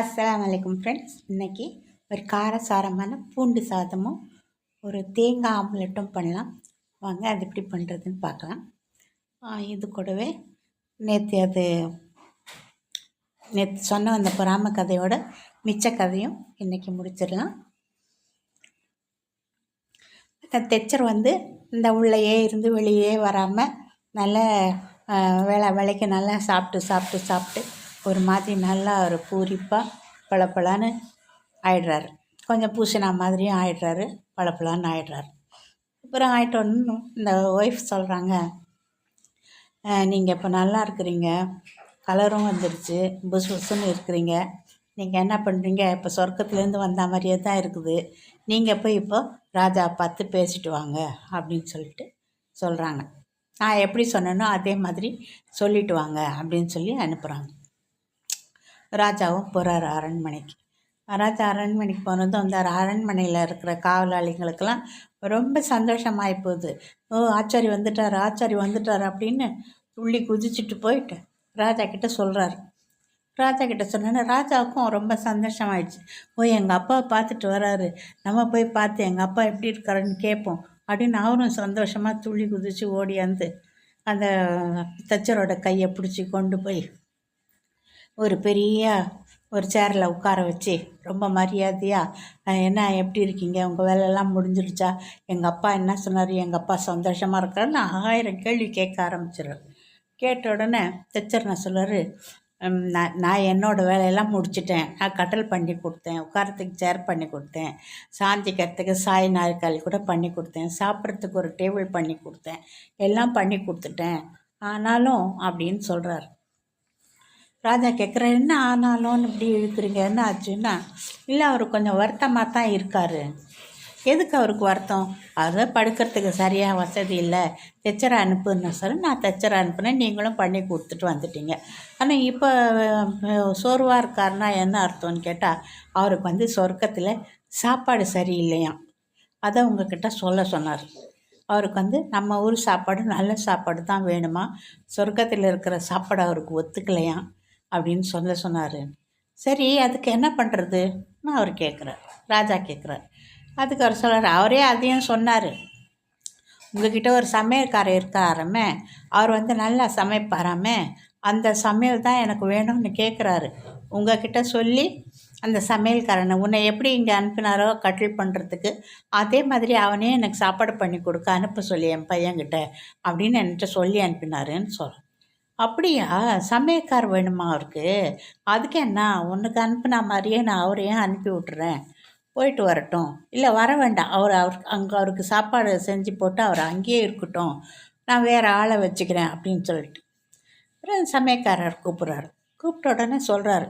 அஸ்லாம் வலைக்கம் ஃப்ரெண்ட்ஸ் இன்றைக்கி ஒரு காரசாரமான பூண்டு சாதமும் ஒரு தேங்காய் ஆம்லெட்டும் பண்ணலாம். வாங்க அது எப்படி பண்ணுறதுன்னு பார்க்கலாம். இது கூடவே நேற்று அது நேற்று சொன்ன அந்த பொறாம கதையோட மிச்ச கதையும் இன்றைக்கி முடிச்சிடலாம். அந்த தெச்சர் வந்து இந்த உள்ளேயே இருந்து வெளியே வராமல் நல்ல வேலை வேலைக்கு நல்லா சாப்பிட்டு சாப்பிட்டு சாப்பிட்டு ஒரு மாதிரி நல்லா ஒரு பூரிப்பாக பளபளன்னு ஆயிடுறாரு. கொஞ்சம் பூசினா மாதிரியும் ஆயிடுறாரு பளபளன்னு ஆயிடுறாரு. அப்புறம் ஆயிட்டோன்னு இந்த ஒய்ஃப் சொல்கிறாங்க நீங்கள் இப்போ நல்லா இருக்கிறீங்க கலரும் வந்துடுச்சு புசு புசுன்னு இருக்கிறீங்க. நீங்கள் என்ன பண்ணுறீங்க இப்போ சொர்க்கத்துலேருந்து வந்த மாதிரியே தான் இருக்குது. நீங்கள் போய் இப்போ ராஜா பார்த்து பேசிட்டு வாங்க அப்படின்னு சொல்லிட்டு சொல்கிறாங்க நான் எப்படி சொன்னேனோ அதே மாதிரி சொல்லிட்டு வாங்க அப்படின்னு சொல்லி அனுப்புகிறாங்க ராஜாவும் போகிறார் அரண்மனைக்கு. ராஜா அரண்மனைக்கு போனதும் அந்த அரண்மனையில் இருக்கிற காவலாளிங்களுக்கெல்லாம் ரொம்ப சந்தோஷமாகி போகுது. ஓ ஆச்சாரி வந்துட்டார் ஆச்சாரி வந்துட்டார் அப்படின்னு துள்ளி குதிச்சுட்டு போயிட்டு ராஜா கிட்ட சொல்கிறாரு ராஜா கிட்ட சொன்னோன்னே ராஜாவுக்கும் ரொம்ப சந்தோஷமாயிடுச்சு. ஓ எங்கள் அப்பாவை பார்த்துட்டு வராரு. நம்ம போய் பார்த்து எங்கள் அப்பா எப்படி இருக்காருன்னு கேட்போம் அப்படின்னு அவரும் சந்தோஷமாக துள்ளி குதித்து ஓடியாந்து அந்த தச்சரோட கையை பிடிச்சி கொண்டு போய் ஒரு பெரிய ஒரு சேரில் உட்கார வச்சு ரொம்ப மரியாதையாக என்ன எப்படி இருக்கீங்க? உங்கள் வேலையெல்லாம் முடிஞ்சிருச்சா? எங்கள் அப்பா என்ன சொன்னார்? எங்கள் அப்பா சந்தோஷமாக இருக்காருன்னு ஆயிரம் கேள்வி கேட்க ஆரம்பிச்சிடும் கேட்ட உடனே தைச்சர் நான் சொல்லுவார் நான் நான் என்னோடய வேலையெல்லாம் முடிச்சிட்டேன். நான் கட்டல் பண்ணி கொடுத்தேன். உட்காரத்துக்கு சேர் பண்ணி கொடுத்தேன். சாந்திக்கிறதுக்கு சாய் நாற்காலி கூட பண்ணி கொடுத்தேன். சாப்பிட்றதுக்கு ஒரு டேபிள் பண்ணி கொடுத்தேன். எல்லாம் பண்ணி கொடுத்துட்டேன். ஆனாலும் அப்படின்னு சொல்கிறார் ராஜா கேட்குறாரு என்ன ஆனாலும் இப்படி இழுக்கிறீங்க? என்ன ஆச்சுன்னா இல்லை அவர் கொஞ்சம் வருத்தமாக தான் இருக்கார். எதுக்கு அவருக்கு வருத்தம்? அது படுக்கிறதுக்கு சரியாக வசதி இல்லை. தைச்சரை அனுப்புன்னு சொல்லி. நான் தைச்சரை அனுப்புனேன். நீங்களும் பண்ணி கொடுத்துட்டு வந்துட்டீங்க. ஆனால் இப்போ சோர்வாக இருக்காருன்னா என்ன அர்த்தம்னு கேட்டால் அவருக்கு வந்து சொர்க்கத்தில் சாப்பாடு சரியில்லையாம். அதை உங்ககிட்ட சொல்ல சொன்னார். அவருக்கு வந்து நம்ம ஊர் சாப்பாடு நல்ல சாப்பாடு தான் வேணுமா? சொர்க்கத்தில் இருக்கிற சாப்பாடு அவருக்கு ஒத்துக்கலையாம். அப்படின்னு சொல்ல சொன்னார். சரி அதுக்கு என்ன பண்ணுறதுன்னு அவர் கேட்குறார் ராஜா கேட்குறார் அதுக்கு அவர் சொல்கிறார் அவரே அதையும் சொன்னார். உங்ககிட்ட ஒரு சமையல்காரர் இருக்காரமே அவர் வந்து நல்லா சமைப்பாராமே அந்த சமையல் தான் எனக்கு வேணும்னு கேட்குறாரு உங்ககிட்ட சொல்லி அந்த சமையல்காரனை உன்னை எப்படி இங்கே அனுப்பினாரோ கட்டில் பண்ணுறதுக்கு அதே மாதிரி அவனே எனக்கு சாப்பாடு பண்ணி கொடுக்க அனுப்ப சொல்லி என் பையன்கிட்ட அப்படின்னு என்கிட்ட சொல்லி அனுப்பினாருன்னு சொல்கிறேன் அப்படியா? சமயக்கார் வேணுமா அவருக்கு? அதுக்கு என்ன? உனக்கு அனுப்புன மாதிரியே நான் அவரையும் அனுப்பி விட்டுறேன். போயிட்டு வரட்டும். இல்லை வர வேண்டாம். அவர் அவர் அங்கே அவருக்கு சாப்பாடு செஞ்சு போட்டு அவர் அங்கேயே இருக்கட்டும். நான் வேறு ஆளை வச்சுக்கிறேன் அப்படின்னு சொல்லிட்டு. அப்புறம் சமயக்காரர் கூப்பிட்றாரு. கூப்பிட்ட உடனே சொல்கிறாரு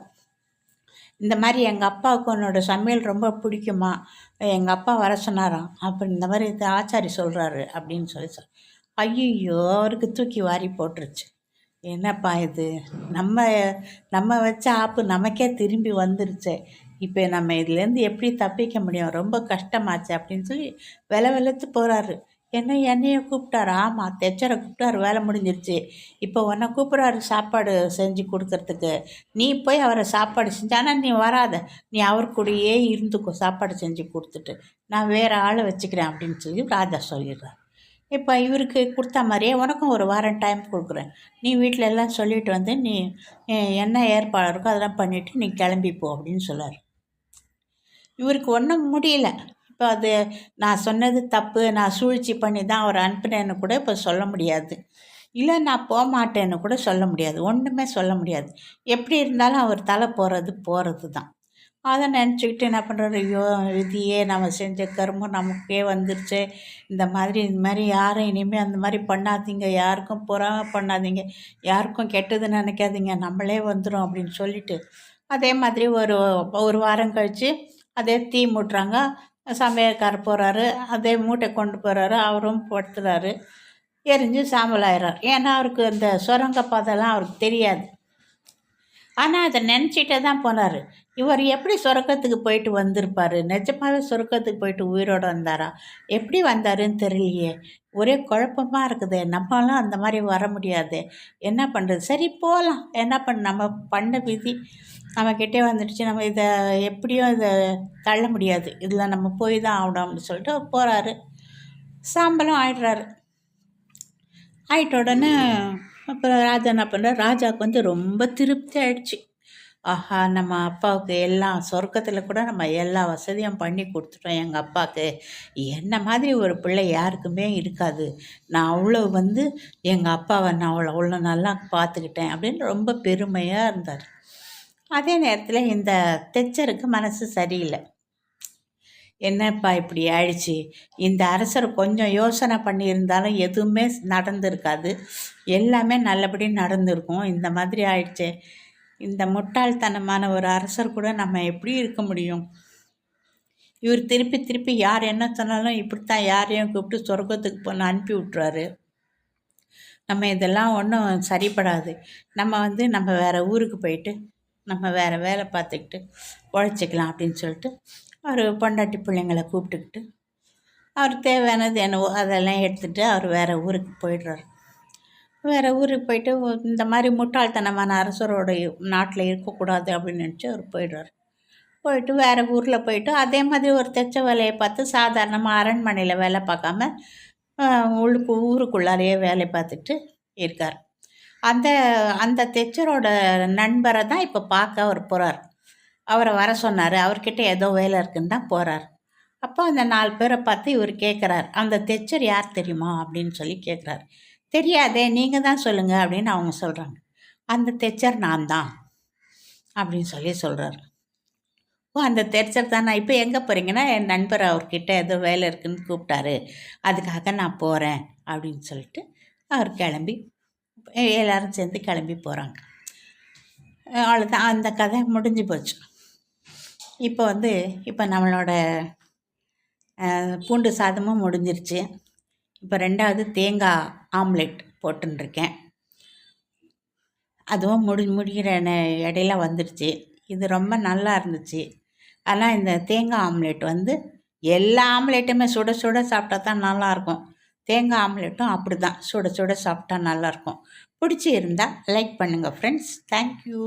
இந்த மாதிரி எங்கள் அப்பாவுக்கு உன்னோட சமையல் ரொம்ப பிடிக்குமா? எங்கள் அப்பா வர சொன்னாராம். அப்படி இந்த மாதிரி இது ஆச்சாரி சொல்கிறாரு அப்படின்னு சொல்லி சொல். ஐயோ அவருக்கு தூக்கி வாரி போட்டுருச்சு. என்னப்பா இது? நம்ம நம்ம வச்ச ஆப்பு நமக்கே திரும்பி வந்துருச்சே. இப்போ நம்ம இதுலேருந்து எப்படி தப்பிக்க முடியும்? ரொம்ப கஷ்டமாச்சு அப்படின்னு சொல்லி வில வெளுத்து போகிறாரு என்ன என்னையை கூப்பிட்டாரு. ஆமாம் தெச்சரை கூப்பிட்டாரு. வேலை முடிஞ்சிருச்சு. இப்போ உன்னை கூப்பிட்றாரு சாப்பாடு செஞ்சு கொடுக்கறதுக்கு. நீ போய் அவரை சாப்பாடு செஞ்சானா நீ வராத. நீ அவர் கூடயே இருந்துக்கோ சாப்பாடு செஞ்சு கொடுத்துட்டு. நான் வேறு ஆளை வச்சுக்கிறேன் அப்படின்னு சொல்லி ராஜா சொல்லிடுறேன் இப்போ இவருக்கு கொடுத்த மாதிரியே உனக்கும் ஒரு வாரம் டைம் கொடுக்குறேன். நீ வீட்டில் எல்லாம் சொல்லிட்டு வந்து நீ என்ன ஏற்பாடு இருக்கோ அதெல்லாம் பண்ணிவிட்டு நீ கிளம்பி போ அப்படின்னு சொல்லார் இவருக்கு ஒன்றும் முடியல. இப்போ அது நான் சொன்னது தப்பு நான் சூழ்ச்சி பண்ணி தான் அவர் அனுப்புனேன்னு கூட இப்போ சொல்ல முடியாது. இல்லை நான் போக மாட்டேன்னு கூட சொல்ல முடியாது. ஒன்றுமே சொல்ல முடியாது. எப்படி இருந்தாலும் அவர் தலை போகிறது போகிறது தான் அதை நினச்சிக்கிட்டு என்ன பண்ணுறது ஐயோ விதியே நம்ம செஞ்ச கர்மம் நமக்கே வந்துருச்சு. இந்த மாதிரி இந்த மாதிரி யாரும் இனிமேல் அந்த மாதிரி பண்ணாதீங்க. யாருக்கும் பொறாம பண்ணாதீங்க. யாருக்கும் கெட்டது நினைக்காதீங்க. நம்மளே வந்துடும் அப்படின்னு சொல்லிட்டு அதே மாதிரி ஒரு ஒரு வாரம் கழித்து அதே தீ மூட்டுறாங்க. சமையல்காரர் போகிறாரு அதே மூட்டை கொண்டு போகிறாரு அவரும் படுத்துறாரு. எரிஞ்சு சாம்பல் ஆயிடுறார் ஏன்னா அவருக்கு அந்த சுரங்க பாதைலாம் அவருக்கு தெரியாது. ஆனால் அதை நினச்சிட்டே தான் போனார். இவர் எப்படி சொர்க்கத்துக்கு போயிட்டு வந்திருப்பார்? நிஜமாகவே சொர்க்கத்துக்கு போயிட்டு உயிரோடு வந்தாரா? எப்படி வந்தாருன்னு தெரியலையே. ஒரே குழப்பமாக இருக்குது. நம்மளாம் அந்த மாதிரி வர முடியாது. என்ன பண்ணுறது சரி போகலாம் என்ன பண்ண நம்ம பண்ண விதி நம்மக்கிட்டே வந்துடுச்சு. நம்ம இதை எப்படியும் இதை தள்ள முடியாது. இதில் நம்ம போய் தான் ஆகணும் அப்படின்னு சொல்லிட்டு போகிறாரு சாம்பலும் ஆயிடுறாரு. ஆயிட்ட உடனே அப்புறம் ராஜா என்ன பண்ணுறார் ராஜாவுக்கு வந்து ரொம்ப திருப்தி ஆயிடுச்சு. ஆஹா நம்ம அப்பாவுக்கு எல்லாம் சொர்க்கத்தில் கூட நம்ம எல்லா வசதியும் பண்ணி கொடுத்துட்டோம் எங்கள் அப்பாவுக்கு. என்ன மாதிரி ஒரு பிள்ளை யாருக்குமே இருக்காது. நான் அவ்வளோ வந்து எங்கள் அப்பாவை நான் அவ்வளோ அவ்வளோ நல்லா பார்த்துக்கிட்டேன் அப்படின்னு ரொம்ப பெருமையாக இருந்தார். அதே நேரத்தில் இந்த தெச்சருக்கு மனசு சரியில்லை. என்னப்பா இப்படி ஆயிடுச்சு? இந்த அரசர் கொஞ்சம் யோசனை பண்ணியிருந்தாலும் எதுவுமே நடந்திருக்காது. எல்லாமே நல்லபடி நடந்திருக்கும். இந்த மாதிரி ஆயிடுச்சு. இந்த முட்டாள்தனமான ஒரு அரசர் கூட நம்ம எப்படி இருக்க முடியும்? இவர் திருப்பி திருப்பி யார் என்ன சொன்னாலும் இப்படித்தான் யாரையும் கூப்பிட்டு சொர்க்கத்துக்கு போன அனுப்பி விட்டுறாரு. நம்ம இதெல்லாம் ஒன்றும் சரிப்படாது நம்ம வந்து நம்ம வேறு ஊருக்கு போயிட்டு நம்ம வேறு வேலை பார்த்துக்கிட்டு உழைச்சிக்கலாம் அப்படின்னு சொல்லிட்டு அவர் பொண்டாட்டி பிள்ளைங்களை கூப்பிட்டுக்கிட்டு அவர் தேவையானது என்னவோ அதெல்லாம் எடுத்துகிட்டு அவர் வேறு ஊருக்கு போயிடுறாரு. வேறு ஊருக்கு போயிட்டு இந்த மாதிரி முட்டாள்தனமான அரசரோட நாட்டில் இருக்கக்கூடாது அப்படின்னு நினச்சி அவர் போயிடுறார். போயிட்டு வேறு ஊரில் போயிட்டு அதே மாதிரி ஒரு தைச்ச வேலையை பார்த்து சாதாரணமாக அரண்மனையில் வேலை பார்க்காம உள்ளுக்கு ஊருக்குள்ளாரையே வேலை பார்த்துட்டு இருக்கார். அந்த அந்த தைச்சரோட நண்பரை தான் இப்போ பார்க்க அவர் போகிறார் அவரை வர சொன்னார். அவர்கிட்ட ஏதோ வேலை இருக்குன்னு தான் போகிறார் அப்போ அந்த நாலு பேரை பார்த்து இவர் கேட்குறார் அந்த தைச்சர் யார் தெரியுமா? அப்படின்னு சொல்லி கேட்குறாரு தெரியாதே நீங்கள் தான் சொல்லுங்கள் அப்படின்னு அவங்க சொல்கிறாங்க அந்த தைச்சர் நான் தான் அப்படின்னு சொல்லி சொல்கிறார் ஓ அந்த தைச்சர் தான் நான். இப்போ எங்கே போகிறீங்கன்னா என் நண்பர் அவர்கிட்ட ஏதோ வேலை இருக்குன்னு கூப்பிட்டாரு. அதுக்காக நான் போகிறேன் அப்படின்னு சொல்லிட்டு அவர் கிளம்பி எல்லோரும் சேர்ந்து கிளம்பி போகிறாங்க அவ்வளோதான் அந்த கதை முடிஞ்சு போச்சு. இப்போ வந்து இப்போ நம்மளோட பூண்டு சாதமும் முடிஞ்சிருச்சு. இப்போ ரெண்டாவது தேங்காய் ஆம்லெட் போட்டுருக்கேன் அதுவும் முடி முடிகிற இடையில வந்துடுச்சு இது ரொம்ப நல்லா இருந்துச்சு. ஆனால் இந்த தேங்காய் ஆம்லெட் வந்து எல்லா ஆம்லெட்டுமே சுட சுட சாப்பிட்டா தான் நல்லாயிருக்கும் தேங்காய் ஆம்லெட்டும் அப்படி தான் சுட சுட சாப்பிட்டா நல்லாயிருக்கும் பிடிச்சி இருந்தால் லைக் பண்ணுங்கள் ஃப்ரெண்ட்ஸ் தேங்க்யூ